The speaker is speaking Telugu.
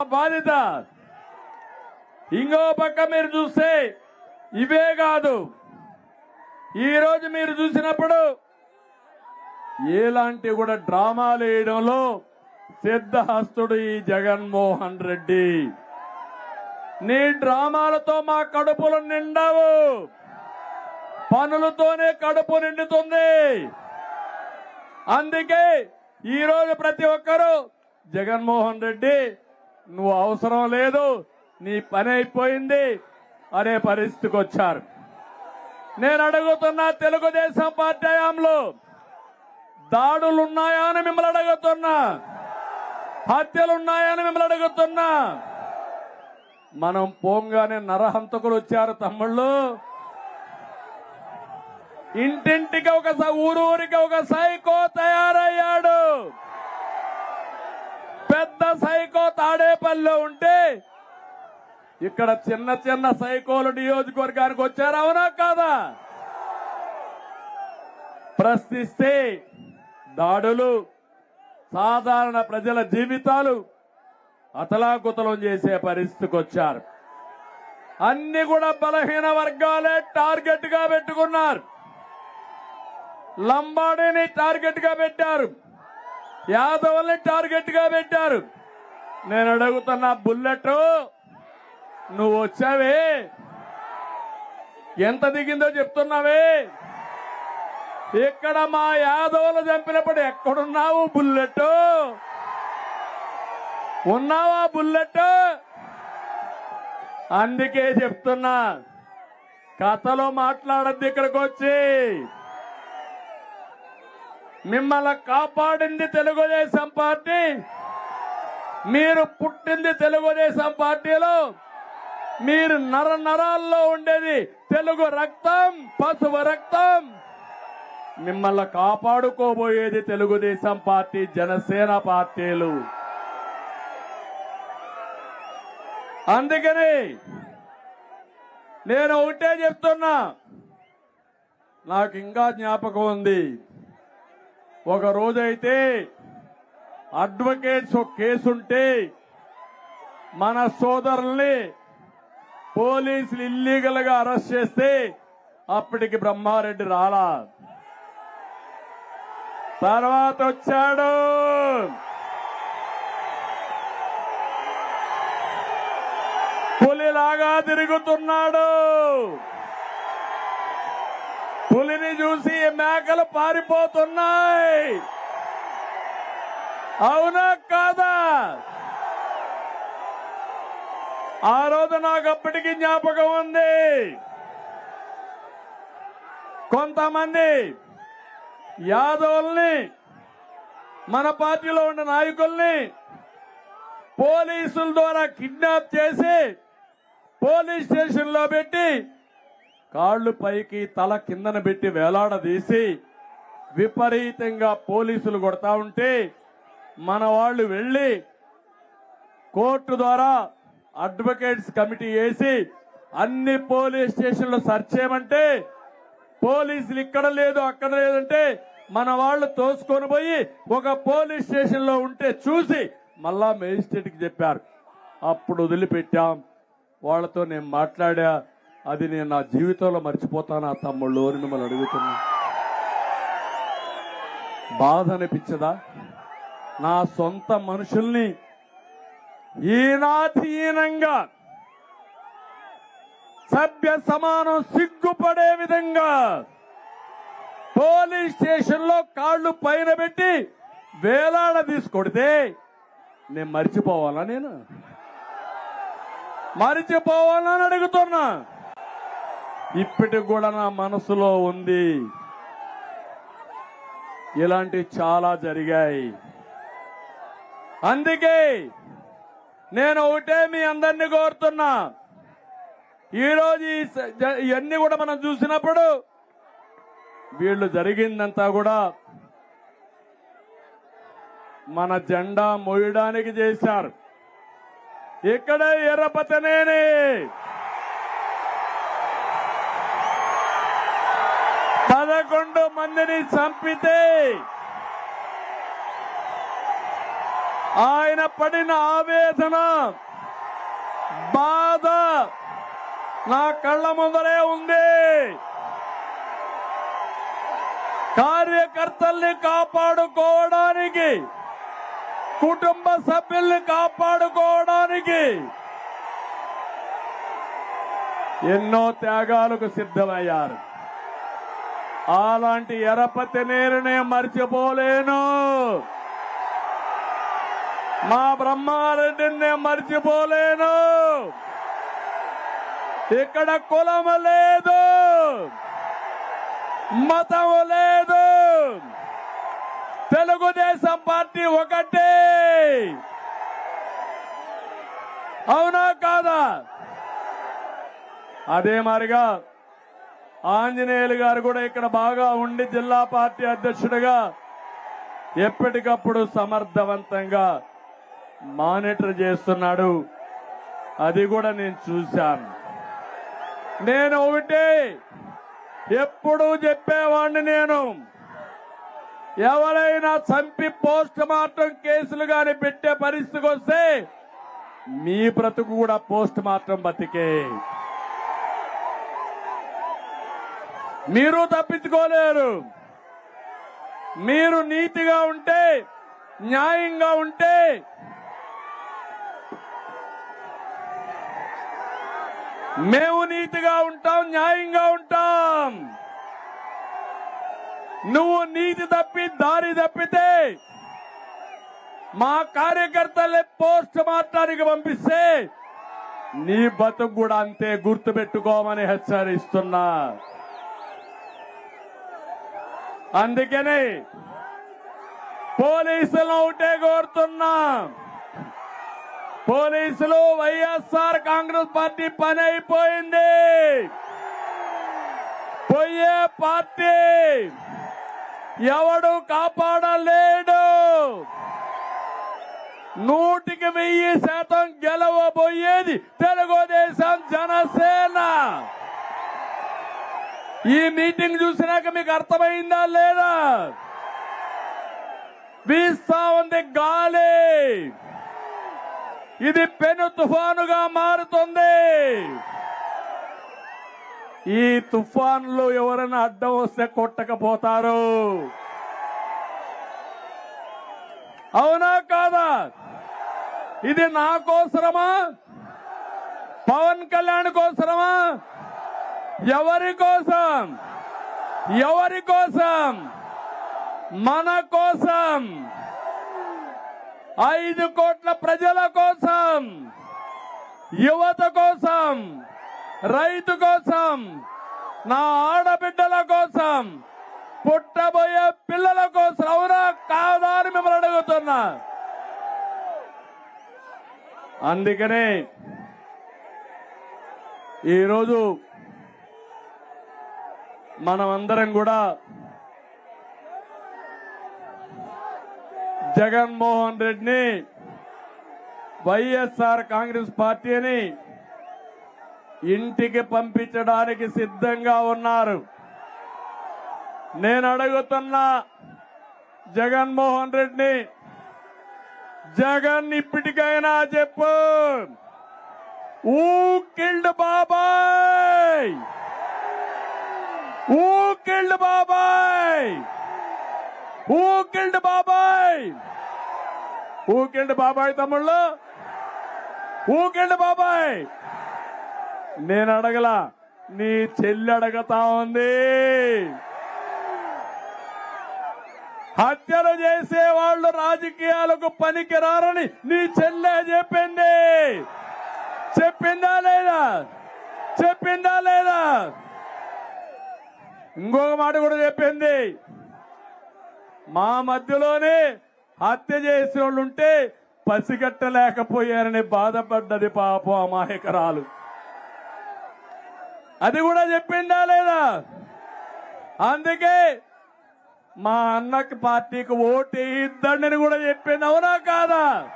బాధిత ఇంకో పక్క మీరు చూస్తే ఇవే కాదు. ఈరోజు మీరు చూసినప్పుడు ఎలాంటి కూడా డ్రామాలు వేయడంలో సిద్ధహస్తుడు ఈ జగన్మోహన్ రెడ్డి. నీ డ్రామాలతో మా కడుపులు నిండవు. పనులతోనే కడుపు నిండుతుంది. అందుకే ఈరోజు ప్రతి ఒక్కరూ జగన్మోహన్ రెడ్డి నువ్వు అవసరం లేదు. నీ పని అయిపోయింది. అనే పరిస్థితికి వచ్చారు. నేను అడుగుతున్నా తెలుగుదేశం పార్టీ హయాంలో దాడులు ఉన్నాయా అని మిమ్మల్ని అడుగుతున్నా? హత్యలు ఉన్నాయా అని మిమ్మల్ని అడుగుతున్నా? మనం పోంగానే నరహంతకులు వచ్చారు తమ్ముళ్ళు. ఇంటింటికి ఒక ఊరూరికి ఒక సైకో పనిలో ఉంటే ఇక్కడ చిన్న చిన్న సైకోలు నియోజకవర్గానికి వచ్చారు? అవునా కాదా? ప్రశ్నిస్తే దాడులు సాధారణ ప్రజల జీవితాలు అతలాకుతలం చేసే పరిస్థితికి వచ్చారు. అన్ని కూడా బలహీన వర్గాలే టార్గెట్గా పెట్టుకున్నారు. లంబాడీని టార్గెట్గా పెట్టారు. యాదవుల్ని టార్గెట్గా పెట్టారు. నేను అడుగుతున్న బుల్లెట్ నువ్వు వచ్చావే? ఎంత దిగిందో చెప్తున్నావే? ఇక్కడ మా యాదవులు చంపినప్పుడు ఎక్కడున్నావు బుల్లెట్? ఉన్నావా బుల్లెట్? అందుకే చెప్తున్నా కథలో మాట్లాడద్దు ఇక్కడికి వచ్చి. మిమ్మల్ని కాపాడింది తెలుగుదేశం పార్టీ. మీరు పుట్టింది తెలుగుదేశం పార్టీలో. మీరు నర నరాల్లో ఉండేది తెలుగు రక్తం పశువు రక్తం. మిమ్మల్ని కాపాడుకోబోయేది తెలుగుదేశం పార్టీ జనసేన పార్టీలు. అందుకని నేను ఒకటే చెప్తున్నా. నాకు ఇంకా జ్ఞాపకం ఉంది. ఒక రోజైతే అడ్వకేట్స్ ఒక కేసుంటే మన సోదరుల్ని పోలీసులు ఇల్లీగల్గా అరెస్ట్ చేస్తే అప్పటికి బ్రహ్మారెడ్డి రాలా. తర్వాత వచ్చాడు. పులిలాగా తిరుగుతున్నాడు. పులిని చూసి మేకలు పారిపోతున్నాయి. అవునా కాదా? ఆ రోజు నాకు అప్పటికి జ్ఞాపకం ఉంది. కొంతమంది యాదవుల్ని మన పార్టీలో ఉన్న నాయకుల్ని పోలీసుల ద్వారా కిడ్నాప్ చేసి పోలీస్ స్టేషన్లో పెట్టి కాళ్ళు పైకి తల కిందన పెట్టి వేలాడదీసి విపరీతంగా పోలీసులు కొడతా ఉంటే మన వాళ్ళు వెళ్ళి కోర్టు ద్వారా అడ్వకేట్స్ కమిటీ వేసి అన్ని పోలీస్ స్టేషన్లు సర్చ్ చేయమంటే పోలీసులు ఇక్కడ లేదు అక్కడ లేదంటే మన వాళ్ళు తోసుకొని పోయి ఒక పోలీస్ స్టేషన్లో ఉంటే చూసి మళ్ళా మేజిస్ట్రేట్కి చెప్పారు. అప్పుడు వదిలిపెట్టాం. వాళ్ళతో నేను మాట్లాడా అది నేను నా జీవితంలో మర్చిపోతానా తమ్ముళ్ళు అని మిమ్మల్ని అడుగుతున్నా. బాధ అనిపించదా? నా సొంత మనుషుల్ని ఈనాధీనంగా సభ్య సమానం సిగ్గుపడే విధంగా పోలీస్ స్టేషన్లో కాళ్ళు పైన పెట్టి వేలాడ తీసుకొడితే నేను మర్చిపోవాలా నేను? మరిచిపోవాలని అడుగుతున్నా. ఇప్పటికి కూడా నా మనసులో ఉంది. ఇలాంటివి చాలా జరిగాయి. అందుకే నేను ఒకటే మీ అందరినీ కోరుతున్నా. ఈరోజు ఈ ఇవన్నీ కూడా మనం చూసినప్పుడు వీళ్ళు జరిగిందంతా కూడా మన జెండా మోయడానికి చేశారు. ఇక్కడ ఎర్రపతనేని. పదకొండు మందిని చంపితే ఆయన పడిన ఆవేదన బాధ నా కళ్ళ ముందరే ఉంది. కార్యకర్తల్ని కాపాడుకోవడానికి కుటుంబ సభ్యుల్ని కాపాడుకోవడానికి ఎన్నో త్యాగాలకు సిద్ధమయ్యారు. అలాంటి ఎరపతి నేరునే మర్చిపోలేను. మా బ్రహ్మారెడ్డిని మర్చిపోలేను. ఇక్కడ కులము లేదు. మతము లేదు. తెలుగుదేశం పార్టీ ఒకటే. అవునా కాదా? అదే మారిగా ఆంజనేయులు గారు కూడా ఇక్కడ బాగా ఉండి జిల్లా పార్టీ అధ్యక్షుడిగా ఎప్పటికప్పుడు సమర్థవంతంగా మానిటర్ చేస్తున్నాడు. అది కూడా నేను చూశాను. నేను ఒకటి ఎప్పుడూ చెప్పేవాడిని నేను. ఎవరైనా చంపి పోస్ట్ మార్టం కేసులు గాని పెట్టే పరిస్థితికి వస్తే మీ బ్రతుకు కూడా పోస్ట్ మార్టం బతికే. మీరు తప్పించుకోలేరు. మీరు నీతిగా ఉంటే న్యాయంగా ఉంటే మేము నీతిగా ఉంటాం న్యాయంగా ఉంటాం. నువ్వు నీతి తప్పి దారి తప్పితే మా కార్యకర్తలే పోస్ట్ మార్టానికి పంపిస్తే నీ బతుకు కూడా అంతే గుర్తు పెట్టుకోమని హెచ్చరిస్తున్నా. అందుకని పోలీసులు ఒకటే కోరుతున్నా. పోలీసులు వైఎస్ఆర్ కాంగ్రెస్ పార్టీ పని అయిపోయింది. పోయే పార్టీ ఎవడు కాపాడలేడు. నూటికి వెయ్యి శాతం గెలవబోయేది తెలుగుదేశం జనసేన. ఈ మీటింగ్ చూసినాక మీకు అర్థమైందా లేదా? వీస్తా ఉంది గాలి. ఇది పెను తుఫానుగా మారుతుంది. ఈ తుఫాన్లో ఎవరైనా అడ్డం వస్తే కొట్టకపోతారు. అవునా కాదా? ఇది నా కోసరమా? పవన్ కళ్యాణ్ కోసరమా? ఎవరి కోసం? ఎవరి కోసం? మన కోసం? ఐదు కోట్ల ప్రజల కోసం యువత కోసం రైతు కోసం నా ఆడబిడ్డల కోసం పుట్టబోయే పిల్లల కోసం అవునా కాదా అని మిమ్మల్ని అడుగుతున్నా. అందుకనే ఈరోజు మనమందరం కూడా జగన్మోహన్ రెడ్డిని వైఎస్ఆర్ కాంగ్రెస్ పార్టీని ఇంటికి పంపించడానికి సిద్ధంగా ఉన్నారు. నేను అడుగుతున్నా జగన్మోహన్ రెడ్డిని జగన్ ఇప్పటికైనా చెప్పు. ఊ కిల్డ్ బాబాయ్! ఊ కిల్డ్ బాబాయ్! ఊకిండు బాబాయ్ ఊకిండు బాబాయ్ తమ్ముళ్ళు? ఊకిండు బాబాయ్ నేను అడగలా నీ చెల్లి అడగతా ఉంది. హత్యలు చేసే వాళ్ళు రాజకీయాలకు పనికిరారని నీ చెల్లె చెప్పింది. చెప్పిందా లేదా? చెప్పిందా లేదా? ఇంకొక మాట కూడా చెప్పింది. మా మధ్యలోనే హత్య చేసిన వాళ్ళు ఉంటే పసిగట్టలేకపోయారని బాధపడ్డది పాపం అమాయకరాలు. అది కూడా చెప్పిందా లేదా? అందుకే మా అన్నకి పార్టీకి ఓటు ఇద్దండి కూడా చెప్పింది. అవునా కాదా?